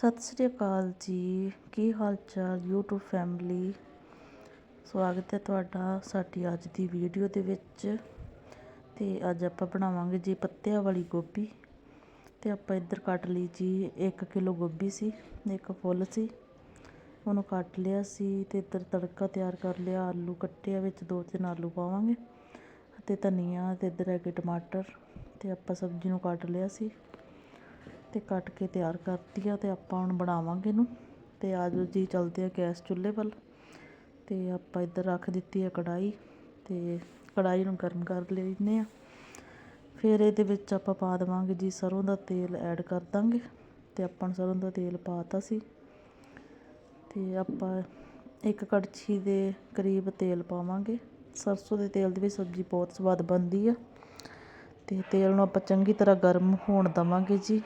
ਸਤਿ ਸ੍ਰੀ ਅਕਾਲ ਜੀ। ਕੀ ਹਾਲ ਚਾਲ? YouTube family ਸਵਾਗਤ ਹੈ ਤੁਹਾਡਾ ਸਾਡੀ ਅੱਜ ਦੀ ਵੀਡੀਓ ਦੇ ਵਿੱਚ। ਤੇ ਅੱਜ ਆਪਾਂ ਬਣਾਵਾਂਗੇ ਜੀ ਪੱਤਿਆਂ ਵਾਲੀ ਗੋਭੀ। ਤੇ ਆਪਾਂ ਇੱਧਰ ਕੱਟ ਲਈ ਜੀ 1 ਕਿਲੋ ਗੋਭੀ ਸੀ, ਇੱਕ ਫੁੱਲ ਸੀ। ਉਹਨੂੰ ਕੱਟ ਲਿਆ ਸੀ ਤੇ ਇੱਧਰ ਤੜਕਾ ਤਿਆਰ ਕਰ ਲਿਆ। ਆਲੂ ਕੱਟਿਆ ਵਿੱਚ ਦੋ ਤਿੰਨ ਆਲੂ ਪਾਵਾਂਗੇ। ਤੇ ਧਨੀਆ ਤੇ ਇੱਧਰ ਹੈਗੇ ਟਮਾਟਰ। ਤੇ ਆਪਾਂ ਸਬਜ਼ੀ ਨੂੰ ਕੱਟ ਲਿਆ ਸੀ। ਤੇ ਕੱਟ ਕੇ ਤਿਆਰ ਕਰਤੀ ਆ ਅਤੇ ਆਪਾਂ ਹੁਣ ਬਣਾਵਾਂਗੇ ਇਹਨੂੰ। ਅਤੇ ਆ ਆਜੋ ਜੀ, ਚਲਦੇ ਆ ਗੈਸ ਚੁੱਲ੍ਹੇ ਵੱਲ। ਅਤੇ ਆਪਾਂ ਇੱਧਰ ਰੱਖ ਦਿੱਤੀ ਆ ਕੜਾਹੀ ਅਤੇ ਕੜਾਹੀ ਨੂੰ ਗਰਮ ਕਰ ਲੈਂਦੇ ਆ। ਫਿਰ ਇਹਦੇ ਵਿੱਚ ਆਪਾਂ ਪਾ ਦੇਵਾਂਗੇ ਜੀ ਸਰੋਂ ਦਾ ਤੇਲ ਐਡ ਕਰ ਦਾਂਗੇ। ਅਤੇ ਆਪਾਂ ਨੂੰ ਸਰੋਂ ਦਾ ਤੇਲ ਪਾਤਾ ਸੀ। ਅਤੇ ਆਪਾਂ ਇੱਕ ਕੜਛੀ ਦੇ ਕਰੀਬ ਤੇਲ ਪਾਵਾਂਗੇ। ਸਰਸੋਂ ਦੇ ਤੇਲ ਦੀ ਵੀ ਸਬਜ਼ੀ ਬਹੁਤ ਸਵਾਦ ਬਣਦੀ ਆ। ਤੇ ਤੇਲ ਨੂੰ ਆਪਾਂ ਚੰਗੀ ਤਰ੍ਹਾਂ ਗਰਮ ਹੋਣ ਦਵਾਂਗੇ ਜੀ।